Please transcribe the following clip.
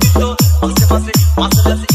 দিত আশেপাশে মাসে